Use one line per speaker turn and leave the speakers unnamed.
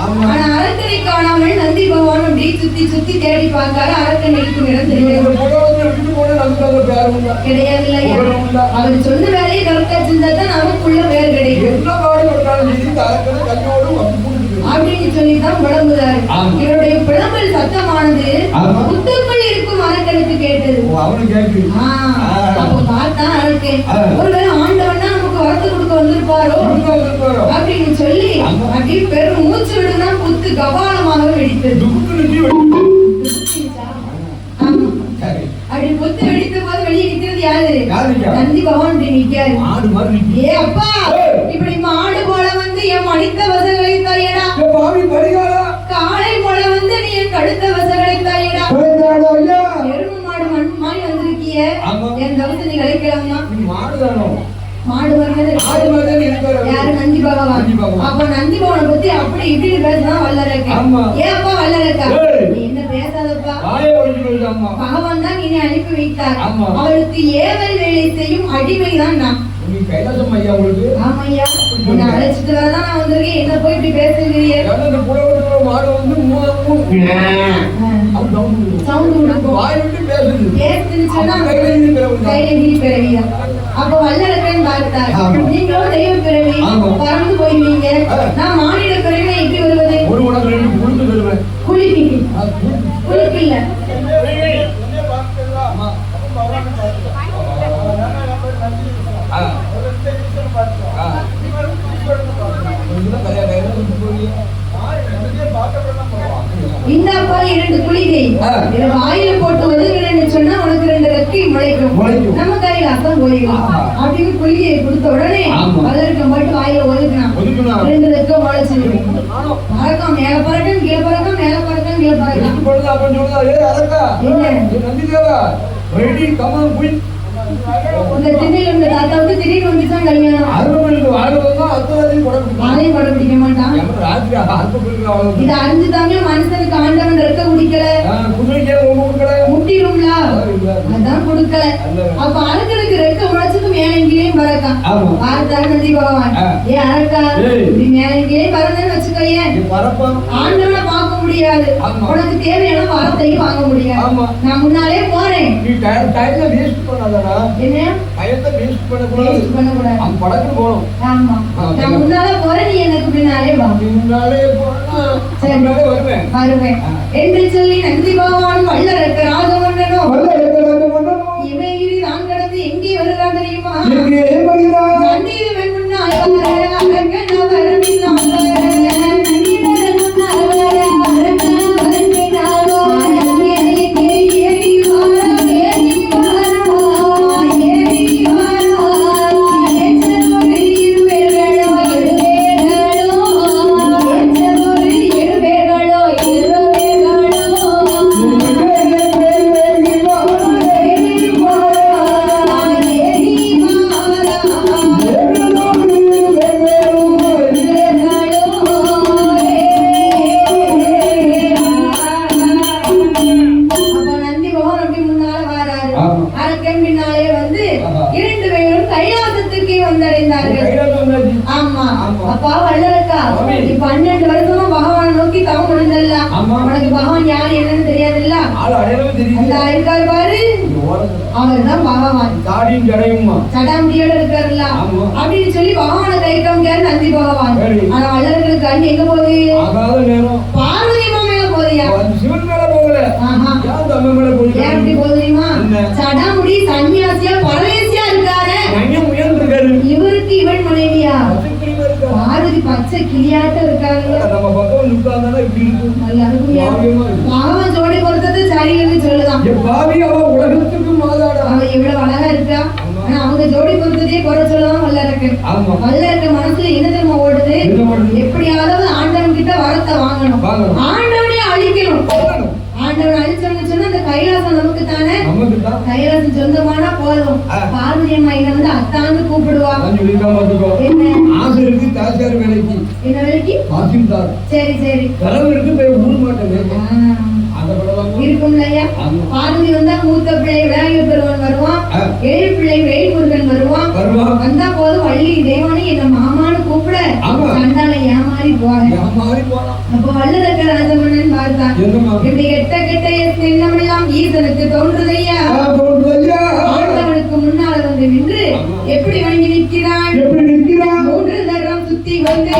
ஆனா அரக்கனை
காணாமல்
நந்தி
பகவான் அப்படியே சுத்தி சுத்தி தேடி பார்த்தாரு. அரக்கன்
இருக்கும் இடம்
தெரியும் கிடையாது
அவர் சொன்ன வேலையை கரெக்டா செஞ்சா தான் நமக்குள்ள பேர் கிடைக்கும். அப்படின்னு சொல்லி தான்
விளம்புதாரு
இவருடைய விளம்பல் சத்தமானது புத்தக்குள் இருக்கும் அரக்கனுக்கு கேட்டது. அப்ப பார்த்தா
அரக்கன்.
ஒருவேளை ஆண்டவன்னா நமக்கு வரத்து கொடுக்க வந்திருப்பாரோ? கபாலமாக வெடித்தது. அப்படி புத்து வெடித்த போது வெளியே நிக்கிறது யாரு? நந்தி பகவான் நிக்காரு. ஏ அப்பா. இப்படி மாடு போல வந்து என் மடித்த வசங்களை
பரிகாரா.
காளை போல வந்து நீ என் கடுத்த வசங்களை தாயடா
பேசாதா ஐயா?
எருமை மாடு மண் மாதிரி வந்திருக்கிய
ஆமா.
என் தவிர்த்து நீ கழிக்கலாமா
நீ மாடுதானோ?
மாடு
மாதிரி தான்.
யாரு? நந்தி பகவான். அப்ப நந்தி பகவானை பத்தி அப்படி இப்படி பேசுதான் வல்லரக்க.
ஆமா.
ஏப்பா. நீ என்ன பேசாதப்பா. பகவான் தான் என்னை அனுப்பி வைத்தார். அவருக்கு ஏவல் வேலை செய்யும் அடிமைதான் நான்.
நீ கைலாசம் ஐயா உங்களுக்கு?
ஆமையா? உன்னை அழைச்சிட்டு வரதான் நான் வந்திருக்கேன். என்ன போய் இப்படி. சவுண்ட்
பேசுது.
பேசுன்னு சொன்னா அப்ப வல்லரக்கன் பார்த்தார். நீங்களும் தெய்வ பிறவி. பறந்து போயிருவீங்க. நான் மாநில பிறவி எப்படி வருவது?
ஒரு உனக்கு ரெண்டு
குளிப்பீங்க குளிப்பில்ல இந்த அப்பா இரண்டு குளிகை வாயில போட்டு ஒதுங்குறேன்னு சொன்னா உனக்கு ரெண்டு ரெக்கை முளைக்கும்.
முளைக்கும்.
கையில அசம் போயிடும். அப்படின்னு குளிகையை கொடுத்த உடனே. வளர்க்க மட்டும் வாயில ஒதுக்குனான்.
ஒதுக்குனா?
ரெண்டு ரெக்கை முளைச்சு பறக்கம் மேல பறக்கம் கீழே பறக்கம் மேல பறக்கம் கீழே பறக்கம். இந்த திண்ணையில இருந்த தாத்தாவுக்கு திடீர்னு வந்துச்சான் கல்யாணம். அதையும் படம் பிடிக்க மாட்டான். மனுஷனுக்கு ஆண்டவன் அதான் கொடுக்கல. அப்ப அரக்கனுக்கு ரெக்க முளைச்சதுக்கு மேல இங்கேயும் பறக்கான். பார்த்தாரு நந்தி பகவான்
ஆ.
ஏ அரக்கா
ஏய்.
இப்படி மேல இங்கேயும் பறந்தேன்னு
நீ பறப்பான்.
ஆண்டவனை முடியாது. உனக்கு தேவையான வார்த்தையும் வாங்க முடியாது. நான் முன்னாலே போறேன்
நீ time அ waste பண்ணாதடா.
என்ன
டயத்தை waste பண்ணக்கூடாது.
waste பண்ணக்கூடாது
அவன் படக்கு போகணும்.
ஆமா நான் முன்னால போறேன் நீ எனக்கு பின்னாலே வா
முன்னாலே போனா,
சரி.
முன்னாலே வருவேன்.
வருவேன். என்று சொல்லி நந்தி பகவான் வல்லரக்க ராஜமன்னனோ
வல்ல இருக்கிறாங்க மன்னனோ.
இவைகிரி நான் கடந்து எங்கே வருகிறான் தெரியுமா
எங்கே வருகிறாய்?
வந்தடைந்தார்கள். ஆமா. அப்பா வல்லரக்கா. நீ பன்னெண்டு வருஷமா பகவானை நோக்கி தவம். உனக்கு பகவான் யார் என்னன்னு தெரியாதுல்ல இருக்காரு பாரு பகவான். சடாமுடியோட இருக்காருல்ல. அப்படின்னு சொல்லி பகவானை கை காமிக்காரு நந்தி பகவான். ஆனா வல்லரர்களுக்கு கண் எங்க போகுது. பார்வதி மேல
அந்த சிவன் மேல போகல. ஏன்
அப்படி போகுது தெரியுமா? சடாமுடி கிளியாட்டம் இருக்காங்க
நம்ம பக்கம் வந்து உட்கார்ந்தானா இப்படி இருக்கும்.
நல்லா இருக்கும்யா.
பாவியமா இருக்கு.
பகவான் ஜோடி பொறுத்தது சரின்னு
என் பாவி அவ உலகத்துக்கு மாதாடா.
அவ எவ்வளவு அழகா இருக்கா. ஆனா அவங்க ஜோடி பொறுத்ததே குறை சொல்லதான் வல்ல இருக்கு. வல்ல இருக்க மனசுல என்ன தெரியுமா ஓடுது? எப்படியாவது ஆண்டவன் கிட்ட வரத்தை வாங்கணும். ஆண்டவனே அழிச்சோம்னு சொன்னா அந்த கைலாசம் நமக்கு தானே. கைலாசம் சொந்தமானா போதும். பார்வதி அம்மா வந்து அத்தான்னு கூப்பிடுவா. என்ன?
ஆசை இருக்கு தாசியார் வேலைக்கு.
என்ன வேலைக்கு?
தாசில்தார்
சரி சரி.
கனவு இருக்கு போய் ஊர் மாட்டேன்
ஆ.
அந்த படம்
இருக்கும்ல ஐயா. பார்வதி வந்தா மூத்த பிள்ளை விநாயகர் பெருமான் வருவான். ஏழு பிள்ளை வேல்முருகன் வருவான்.
வருவான்
வந்தா போதும் வள்ளி தேவானி என்ன மாமான்னு கூப்பிட.
ஆமா.
சண்டால ஏமா ஏமாறி போறேன்
ஏமாறி போனான்
அப்போ வல்லரக்க ராஜமன்னன் பார்த்தான்.
என்னம்மா?
இப்படி கெட்ட கெட்ட எண்ணமெல்லாம் ஈசனுக்கு தோன்றுதையா?
ஐயா
ஆண்டவனுக்கு முன்னால் வந்து நின்று எப்படி வணங்கி நிற்கிறான்?
எப்படி நிற்கிறான்?
மூன்று தரம் சுத்தி வந்து